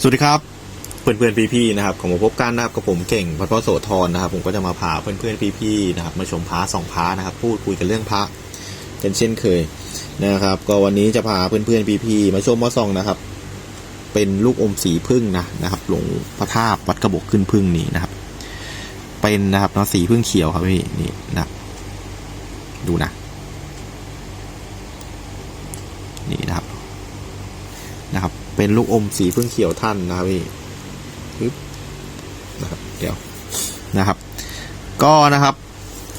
สวัสดีครับ เพื่อนเพื่อนพี่พี่ๆนะครับของมาพบกันนะครับกับผมเก่งพัทรโสธรนะครับ ผมก็จะมาพาเพื่อนเพื่อนพี่พี่ๆนะครับมาชมพระสองพระนะครับ พูดคุยกันเรื่องพระกันเช่นเคยนะครับ ก็วันนี้จะพาเพื่อนเพื่อนพี่พี่ๆมาชมมาส่องนะครับ เป็นลูกอมสีพึ่งนะนะครับ หลวงพระธาตุวัดกระบอกขึ้นพึ่งนี่นะครับ เป็นนะครับเนาะสีพึ่งเขียวครับพี่นี่นะดูนะ นี่นะครับ นะครับ เป็นลูกอมสีพึ่งเขียวท่านนะครับพี่ปึ๊บนะครับเดี๋ยวนะครับ ก็นะครับ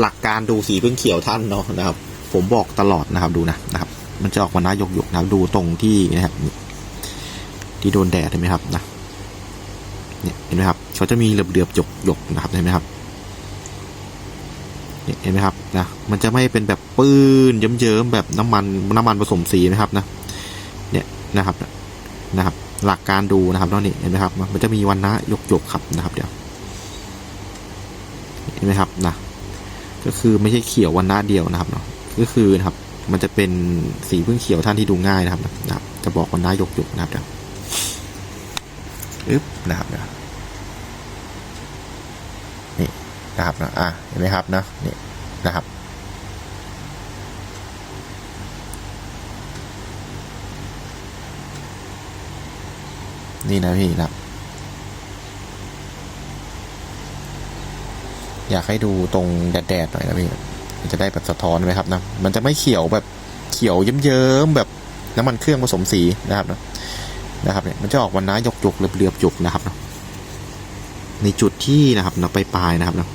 หลักการดูสีพึ่งเขียวท่านเนาะนะครับ ผมบอกตลอดนะครับดูนะนะครับ มันจะออกมาหน้าหยกๆนะครับ ดูตรงที่นะครับที่โดนแดดเห็นไหมครับนะเนี่ยเห็นไหมครับเขาจะมีเหลือบๆหยกๆนะครับเห็นไหมครับเนี่ยเห็นไหมครับนะมันจะไม่เป็นแบบปื้นเยิ้มๆแบบน้ำมันน้ำมันผสมสีนะครับนะเนี่ยนะครับ นะครับ หลักการดูนะครับน้องนี่เห็นไหมครับ มันจะมีวันนะยกยกครับนะครับเดี๋ยวเห็นไหมครับนะก็คือไม่ใช่เขียววันนะเดียวนะครับเนาะก็คือนะครับ มันจะเป็นสีพึ่งเขียวท่านที่ดูง่ายนะครับนะครับ จะบอกวันนะยกยกนะครับเดี๋ยวอึ๊บนะครับเดี๋ยวนี่นะครับนะอะเห็นไหมครับนะนี่นะครับ นี่นะพี่นะอยากให้ดูตรงแดดๆหน่อยนะพี่มันจะได้แบบสะท้อนไหมครับนะมันจะไม่เขียวแบบเขียวเยิ้มๆแบบน้ำมันเครื่องผสมสีนะครับนะนะครับเนี่ยมันจะออกวันน้าหยกๆเหลือบๆหยกนะครับนะในจุดที่นะครับนะปลายๆนะครับนะ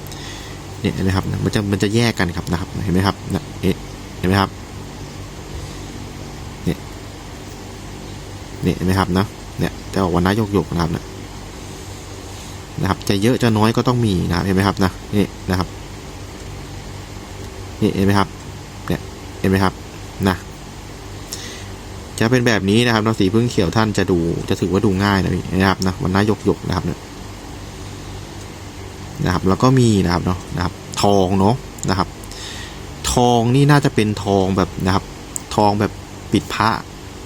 เนี่ยเห็นไหมครับนะมันจะมันจะแยกกันครับนะครับ เห็นไหมครับนะเอ๊ะเห็นไหมครับเนี่ยเนี่ยเห็นไหมครับนะ เนี่ยจะออกวันน้าหยกๆนะครับนะนะครับ จะเยอะจะน้อยก็ต้องมีนะครับเห็นไหมครับนะนี่นะครับนี่เห็นไหมครับเนี่ยเห็นไหมครับนะจะเป็นแบบนี้นะครับน้องสีพึ่งเขียวท่านจะดูจะถือว่าดูง่ายนะพี่นะครับนะวันน้ายกยกๆนะครับเนี่ยนะครับ แล้วก็มีนะครับเนาะนะครับ ทองเนาะนะครับ ทองนี่น่าจะเป็นทองแบบนะครับ ทองแบบปิดพระ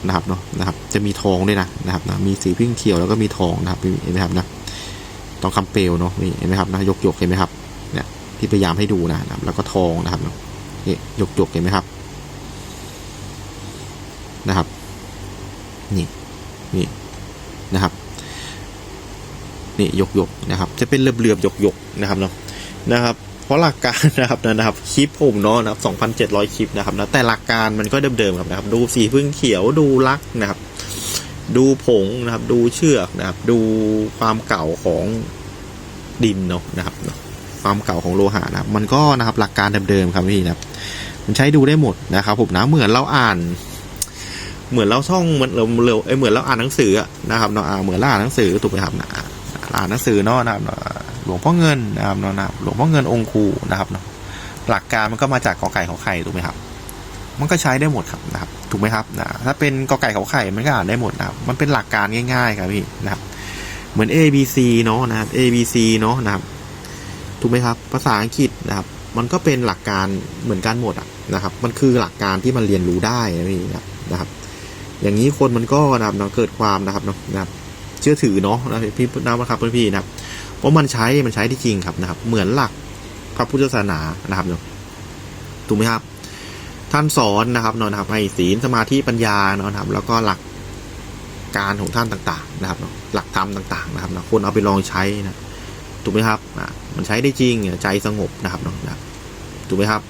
นะครับเนาะนะครับ จะมีทองด้วยนะนะครับนะมีสีพึ่งเขียวแล้วก็มีทองนะครับเห็นไหมครับนะทองคำเปลวเนาะนี่เห็นไหมครับนะยกยกเห็นไหมครับเนี่ยที่พยายามให้ดูนะครับแล้วก็ทองนะครับเนาะนี่ยกยกเห็นไหมครับนะครับนี่นี่นะครับนี่ยกยกนะครับ จะเป็นเรือเรือๆยกยกนะครับเนาะนะครับ ราะหลักการนะครับนะครับคลิปผมเนาะนะครับ2,700คลิปนะครับนะแต่หลักการมันก็เดิมๆครับนะครับ ดูสีพึ่งเขียวดูลักนะครับ ดูผงนะครับ ดูเชือกนะครับ ดูความเก่าของดินเนาะนะครับเนาะความเก่าของโลหะนะครับ มันก็นะครับหลักการเดิมๆครับพี่นะครับ มันใช้ดูได้หมดนะครับผมนะเหมือนเราอ่าน เหมือนเราท่องเหมือนเราเราเอเหมือนเราอ่านหนังสือนะครับเนาะเหมือนเราอ่านหนังสือถูกไหมครับนะอ่านหนังสือเนาะนะครับเนาะ หลวงพ่อเงินนะครับเนาะนะครับหลวงพ่อเงินองค์ครูนะครับเนาะหลักการมันก็มาจากกอไก่ขอไข่ถูกไหมครับ มันก็ใช้ได้หมดครับนะครับ ถูกไหมครับนะถ้าเป็นกอไก่ขาไข่มันก็อ่านได้หมดนะครับ มันเป็นหลักการง่าย ๆ ครับพี่นะครับ เหมือน A B C เนาะนะครับ A B C เนาะนะครับ ถูกไหมครับ ภาษาอังกฤษนะครับ มันก็เป็นหลักการเหมือนกันหมดอะนะครับ มันคือหลักการที่มันเรียนรู้ได้นะพี่นะครับ อย่างนี้คนมันก็นะครับเนาะเกิดความนะครับเนาะนะครับ เชื่อถือเนาะนะพี่นะครับพี่นะครับ เพราะมันใช้มันใช้ที่จริงครับนะครับ เหมือนหลักพระพุทธศาสนานะครับเนาะถูกไหมครับ ท่านสอนนะครับเนาะนะครับให้ศีลสมาธิปัญญาเนาะนะครับ แล้วก็หลักการของท่านต่างๆ นะครับเนาะหลักธรรมต่าง ๆ นะครับนะคนเอาไปลองใช้นะถูกไหมครับอะมันใช้ได้จริงใจสงบนะครับเนาะนะถูกไหมครับ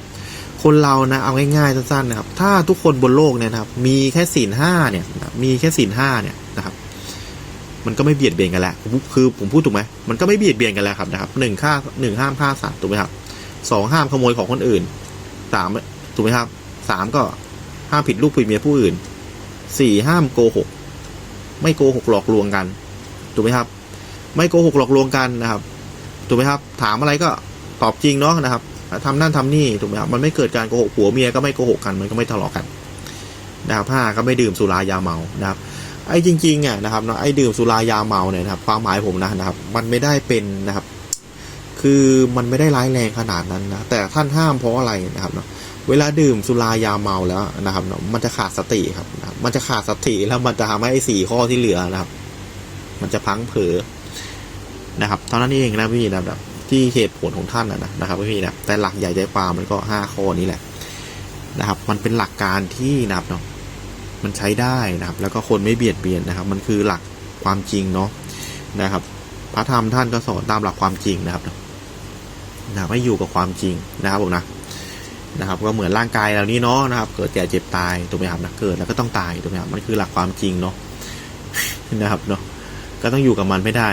คนเรานะเอาง่ายๆสั้นๆนะครับ ถ้าทุกคนบนโลกเนี่ยนะครับ มีแค่ศีลห้าเนี่ย มีแค่ศีลห้าเนี่ย มันก็ไม่เบียดเบียนกันแล้วคือผมพูดถูกไหมมันก็ไม่เบียดเบียนกันแล้วครับนะครับหนึ่งฆ่าหนึ่งห้ามฆ่าสัตว์ถูกไหมครับสองห้ามขโมยของคนอื่นสามถูกไหมครับสามก็ห้ามผิดลูกผิดเมียผู้อื่นสี่ห้ามโกหกไม่โกหกหลอกลวงกันถูกไหมครับ ไม่โกหกหลอกลวงกันนะครับถูกไหมครับ ถามอะไรก็ตอบจริงเนาะนะครับทำนั่นทำนี่ถูกไหมครับมันไม่เกิดการโกหกผัวเมียก็ไม่โกหกกันมันก็ไม่ทะเลาะกันนะครับห้าก็ไม่ดื่มสุรายาเมานะครับ ไอ้จริงๆอะนะครับเนาะไอ้ดื่มสุรายาเมาเนี่ยนะครับความหมายผมนะนะครับ มันไม่ได้เป็นนะครับ คือมันไม่ได้ร้ายแรงขนาดนั้นนะแต่ท่านห้ามเพราะอะไรนะครับเนาะเวลาดื่มสุรายาเมาแล้วนะครับเนาะมันจะขาดสติครับนะบมันจะขาดสติแล้วมันจะทำให้ไอ้สี่ข้อที่เหลือนะครับ มันจะพังเผลอนะครับเท่านั้นเองนะพี่นะครับ ที่เหตุผลของท่านนะนะครับพี่นะแต่หลักใหญ่ใจความมันก็ห้าข้อนี้แหละนะครับ มันเป็นหลักการที่นะครับเนาะ มันใช้ได้นะครับ แล้วก็คนไม่เบียดเบียนนะครับ มันคือหลักความจริงเนาะนะครับ พระธรรมท่านก็สอนตามหลักความจริงนะครับนะครับให้อยู่กับความจริงนะครับผมนะนะครับ ก็เหมือนร่างกายเรานี้เนาะนะครับ เกิดแก่เจ็บตายถูกไหมครับนะเกิดแล้วก็ต้องตายถูกไหมครับมันคือหลักความจริงเนาะนะครับเนาะก็ต้องอยู่กับมันไม่ได้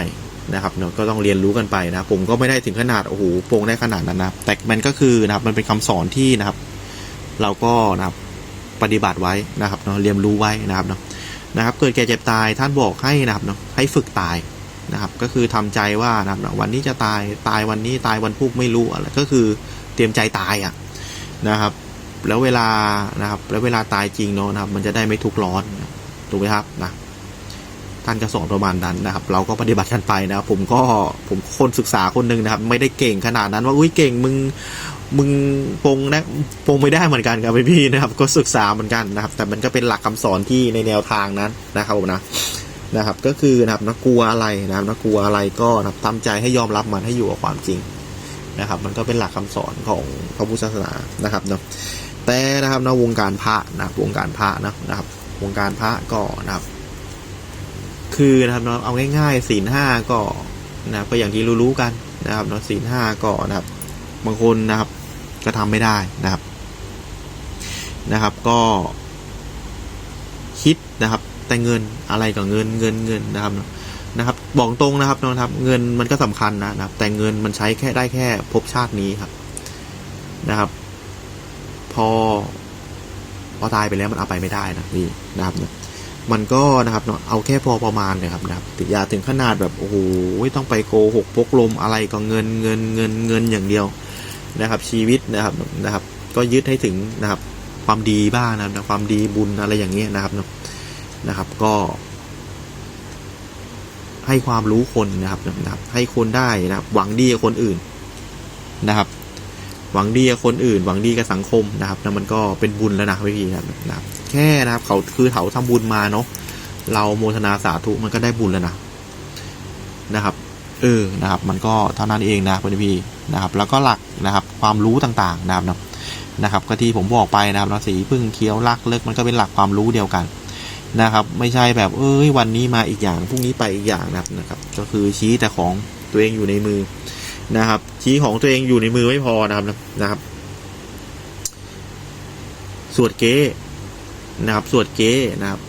นะครับเนาะก็ต้องเรียนรู้กันไปนะผมก็ไม่ได้ถึงขนาดโอ้โหโปรงได้ขนาดนั้นนะแต่มันก็คือนะครับ มันเป็นคำสอนที่นะครับ เราก็นะครับ ปฏิบัติไว้นะครับเนาะเรียนรู้ไว้นะครับเนาะนะครับ เกิดแก่เจ็บตายท่านบอกให้นะครับเนาะให้ฝึกตายนะครับ ก็คือทำใจว่านะครับวันนี้จะตายตายวันนี้ตายวันพรุ่งไม่รู้อะไรก็คือเตรียมใจตายอะนะครับ แล้วเวลานะครับแล้วเวลาตายจริงเนาะนะครับ มันจะได้ไม่ทุกข์ร้อนถูกไหมครับนะท่านก็สอนประมาณนั้นนะครับ เราก็ปฏิบัติกันไปนะครับ ผมก็ผมคนศึกษาคนหนึ่งนะครับ ไม่ได้เก่งขนาดนั้นว่าอุ้ยเก่งมึง มึงปงนะปงไม่ได้เหมือนกันครับพี่นะครับ ก็ศึกษาเหมือนกันนะครับ แต่มันก็เป็นหลักคำสอนที่ในแนวทางนั้นนะครับผมนะนะครับ ก็คือนะครับนักกลัวอะไรนะครับนักกลัวอะไรก็นะครับทำใจให้ยอมรับมันให้อยู่กับความจริงนะครับ มันก็เป็นหลักคำสอนของพระพุทธศาสนานะครับเนาะแต่นะครับในวงการพระนะครับวงการพระนะนะครับ วงการพระก็นะครับ คือนะครับเนาะเอาง่ายๆศีลห้าก็นะครับก็อย่างที่รู้ๆกันนะครับเนาะศีลห้าก็นะครับบางคนนะครับ ก็ทำไม่ได้นะครับนะครับ ก็คิดนะครับ แต่เงินอะไรกับเงินเงินเงินนะครับนะครับ บอกตรงนะครับนะครับ เงินมันก็สำคัญนะนะครับ แต่เงินมันใช้แค่ได้แค่ภพชาตินี้ครับนะครับ พอพอตายไปแล้วมันเอาไปไม่ได้นะพี่นะครับเนี่ยมันก็นะครับเนาะเอาแค่พอประมาณเลยครับนะครับอย่าถึงขนาดแบบโอ้โหต้องไปโกหกพกลมอะไรก็เงินเงินเงินเงินอย่างเดียว นะครับ ชีวิตนะครับนะครับ ก็ยึดให้ถึงนะครับ ความดีบ้างนะครับความดีบุญอะไรอย่างเงี้ยนะครับนะครับ ก็ ให้ความรู้คนนะครับนะครับ ให้คนได้นะครับ หวังดีกับคนอื่นนะครับ หวังดีกับคนอื่น หวังดีกับสังคมนะครับแล้วมันก็เป็นบุญแล้วนะพี่ๆนะครับ แค่นะครับ เขาคือเขาทำบุญมาเนาะเราโมทนาสาธุมันก็ได้บุญแล้วนะนะครับ เออนะครับมันก็เท่านั้นเองนะพี่นะครับแล้วก็หลักนะครับความรู้ต่างๆนะครับนะครับก็ที่ผมบอกไปนะครับนะสีพึ่งเคี้ยวลักเลิกมันก็เป็นหลักความรู้เดียวกันนะครับ ไม่ใช่แบบเอ้ยวันนี้มาอีกอย่างพรุ่งนี้ไปอีกอย่างนะครับนะครับ ก็คือชี้แต่ของตัวเองอยู่ในมือนะครับ ชี้ของตัวเองอยู่ในมือไม่พอนะครับนะครับ สวดเก้นะครับ สวดเก้นะครับ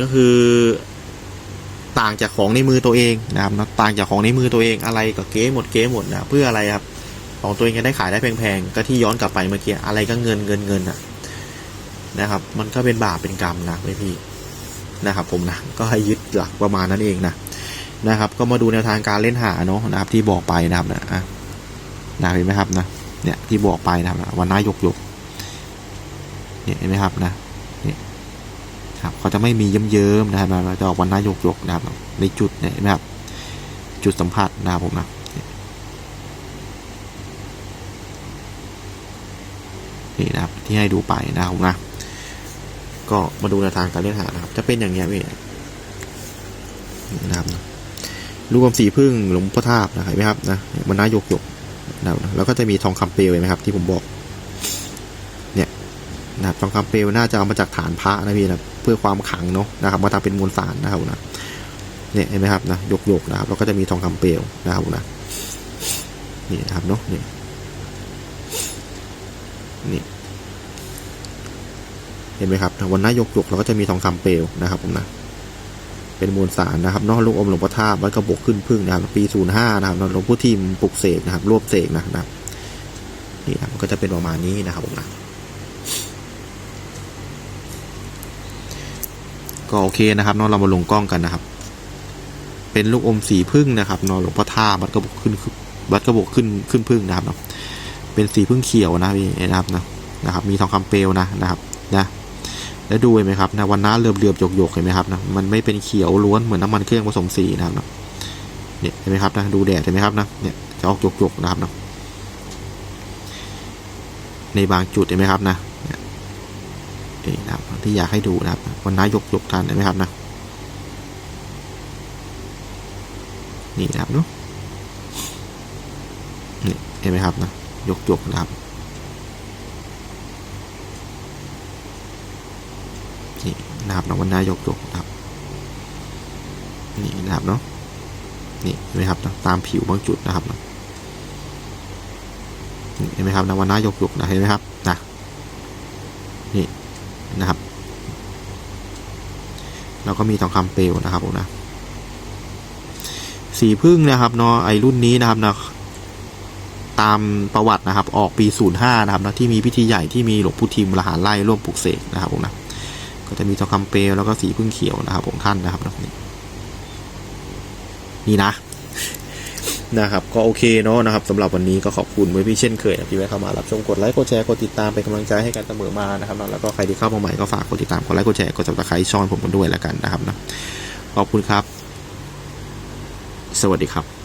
ก็คือ ต่างจากของในมือตัวเองนะครับต่างจากของในมือตัวเองอะไรก็เก้หมดเก้หมดนะเพื่ออะไรครับของตัวเองจะได้ขายได้แพงๆก็ที่ย้อนกลับไปเมื่อกี้อะไรก็เงินเงินเงินอะนะครับ มันก็เป็นบาปเป็นกรรมนะพี่นะครับผมนะก็ให้ยึดหลักประมาณนั้นเองนะนะครับ ก็มาดูแนวทางการเล่นหาเนาะนะครับ ที่บอกไปนะครับนะอะนะเห็นไหมครับนะเนี่ยที่บอกไปนะครับวันน้ายกยกเนี่ยเห็นไหมครับนะ ครับเขาจะไม่มีเยิ้มๆนะครับเราจะออกวันน้ายกยกนะครับ ในจุดเนี่ยนไหมครับ จุดสัมผัสนะครับผมนะนี่นะครับที่ให้ดูไปนะครับผมนะก็มาดูแนวทางการเล่นหานะครับ จะเป็นอย่างเงี้ยพี่นะครับรูปกำสีพึ่งหลวงพ่อทาบนะเห็นไหมครับนะมันน่ายกยกนะครับแล้วก็จะมีทองคำเปลวเห็นไหมครับ ที่ผมบอก นะครับทองคำเปลวน่าจะเอามาจากฐานพระนะพี่นะเพื่อความขังเนาะนะครับมาทำเป็นมวลสารนะครับนะเนี่ยเห็นไหมครับนะยกยกนะครับแล้วก็จะมีทองคำเปลวนะครับนะนี่นะครับเนาะนี่นี่เห็นไหมครับวันน้ายกยกเราก็จะมีทองคำเปลวนะครับผมนะเป็นมวลสารนะครับนอกลูกอมหลวงพ่อทาวัดกระบกขึ้นพึ่งนะครับปีศูนย์ห้านะครับหลวงพ่อทีมปลุกเสกนะครับรวบเสกนะครับนี่ครับมันก็จะเป็นประมาณนี้นะครับผมนะ ก็โอเคนะครับนอกเรามาลงกล้องกันนะครับ เป็นลูกอมสีพึ่งนะครับนอหลวงพ่อท่าบวัดกระบอกขึ้นวัดกระบอกขึ้นขึ้นพึ่งนะครับเนาะเป็นสีพึ่งเขียวนะพี่นะครับนะนะครับ มีทองคำเปลวนะนะครับนะแล้วดูเห็นไหมครับนะวันน้าเรือบเรือบหยกหยกเห็นไหมครับนะมันไม่เป็นเขียวล้วนเหมือนน้ำมันเครื่องผสมสีนะครับนะเนี่ยเห็นไหมครับนะดูแดดเห็นไหมครับนะเนี่ยจะออกหยกหยกนะครับนะในบางจุดเห็นไหมครับนะ นี่นะครับที่อยากให้ดูนะครับวันน้ายกยกทานเห็นไหมครับนะนี่นะครับเนาะนี่เห็นไหมครับนะยกยกนะครับนี่นะครับนะวันน้ายกยกนะครับนี่นะครับเนาะนี่เห็นไหมครับนะตามผิวบางจุดนะครับนะนี่เห็นไหมครับนะวันน้ายกยกนะเห็นไหมครับนะนี่ นะครับ แล้วก็มีทองคำเปลวนะครับผมนะสีพึ่งนะครับเนาะไอรุ่นนี้นะครับนะตามประวัตินะครับ ออกปี 05 นะครับนะที่มีพิธีใหญ่ที่มีหลวงปู่ทิมมหาไล่ร่วมปลุกเสกนะครับผมนะก็จะมีทองคำเปลวแล้วก็สีพึ่งเขียวนะครับผมท่านนะครับนะนี่นะ นะครับก็โอเคเนาะนะครับสำหรับวันนี้ก็ขอบคุณไว้พี่เช่นเคยนะที่แวะเข้ามารับชมกดไลค์กดแชร์กดติดตามเป็นกำลังใจให้กันเสมอมานะครับแล้วก็ใครที่เข้ามาใหม่ก็ฝากกดติดตามกดไลค์กดแชร์กดจับตะไคร้ช่องผมกันด้วยแล้วกันนะครับนะขอบคุณครับ สวัสดีครับ